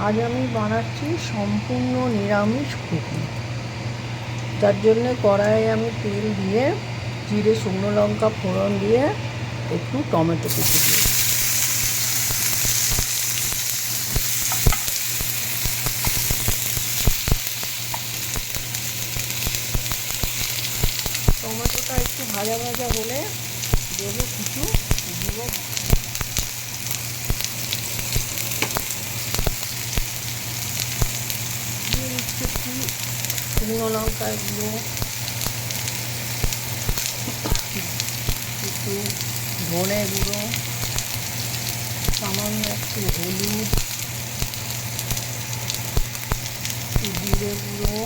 আজ আমি বানাচ্ছি সম্পূর্ণ নিরামিষ ঘুগনি তার জন্যে কড়াইয়ে আমি তেল দিয়ে জিরে, শুকনো লঙ্কা ফোড়ন দিয়ে একটু টমেটো কুচি টমেটোটা একটু ভাজা ভাজা হলে দেবো কিছু একটু শুকনো লঙ্কার গুঁড়ো একটু ধনে গুঁড়ো, সামান্য একটু হলুদ জিরে গুঁড়ো,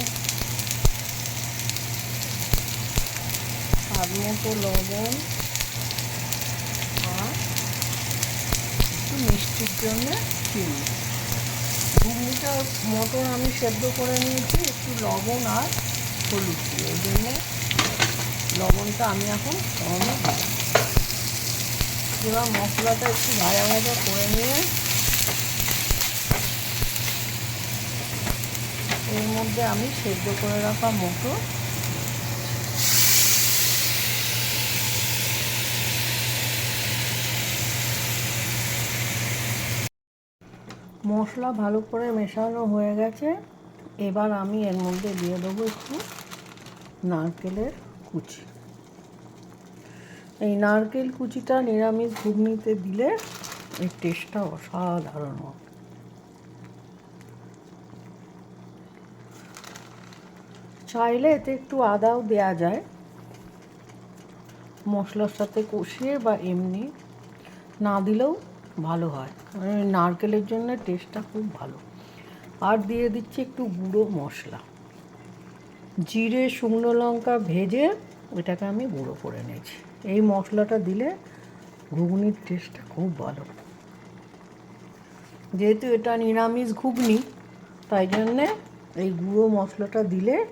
স্বাদ মতো লবণ, আর একটু মিষ্টির জন্য চিনি। ঘুগনিটা মটর আমি সেদ্ধ করে নিয়েছি, একটু লবণ আর হলুদ দিয়ে। ওই জন্যে লবণটা আমি এখন কমে এবার মশলাটা একটু ভাজা ভাজা করে নিয়ে এর মধ্যে আমি সেদ্ধ করে রাখা মটর মশলা ভালো করে মেশানো হয়ে গেছে। এবার আমি এর মধ্যে দিয়ে দেবো একটু নারকেলের কুচি। এই নারকেল কুচিটা নিরামিষ ঘুগনিতে দিলে এর টেস্টটা অসাধারণ হয় চাইলে এতে একটু আদাও দেয়া যায়। মশলার সাথে কষিয়ে বা এমনি না দিলেও ভালো হয়। মানে নারকেলের জন্য টেস্টটা খুব ভালো। আর দিয়ে দিচ্ছি একটু গুঁড়ো মশলা। জিরে, শুকনো লঙ্কা ভেজে এটাকে আমি গুঁড়ো করে নিয়েছি। এই মশলাটা দিলে ঘুগনির টেস্টটা খুব ভালো। যেহেতু এটা নিরামিষ ঘুগনি, তাই জন্যে এই গুঁড়ো মশলাটা দিলে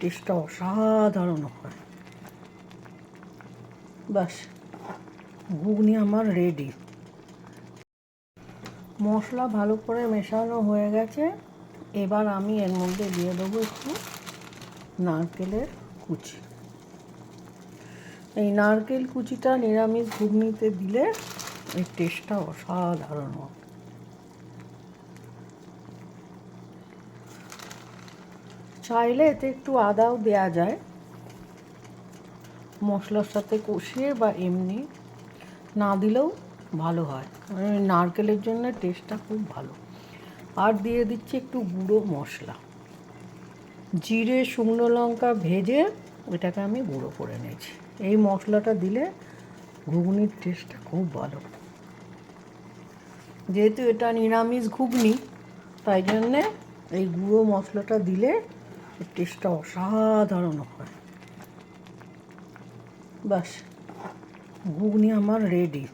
টেস্টটা অসাধারণ হয়। বাস, ঘুগনি আমার রেডি মশলা ভালো করে মেশানো হয়ে গেছে। এবার আমি এর মধ্যে দিয়ে দেবো একটু নারকেলের কুচি। এই নারকেল কুচিটা নিরামিষ ঘুগনিতে দিলে এর টেস্টটা অসাধারণ চাইলে এতে একটু আদাও দেয়া যায়। মশলার সাথে কষিয়ে বা এমনি না দিলেও ভালো হয়। মানে নারকেলের জন্য টেস্টটা খুব ভালো। আর দিয়ে দিচ্ছি একটু গুঁড়ো মশলা। জিরে, শুকনো লঙ্কা ভেজে ওইটাকে আমি গুঁড়ো করে নিয়েছি। এই মশলাটা দিলে ঘুগনির টেস্টটা খুব ভালো। যেহেতু এটা নিরামিষ ঘুগনি, তাই জন্যে এই গুঁড়ো মশলাটা দিলে টেস্টটা অসাধারণ হয়। বাস ঘুগনি আমার রেডি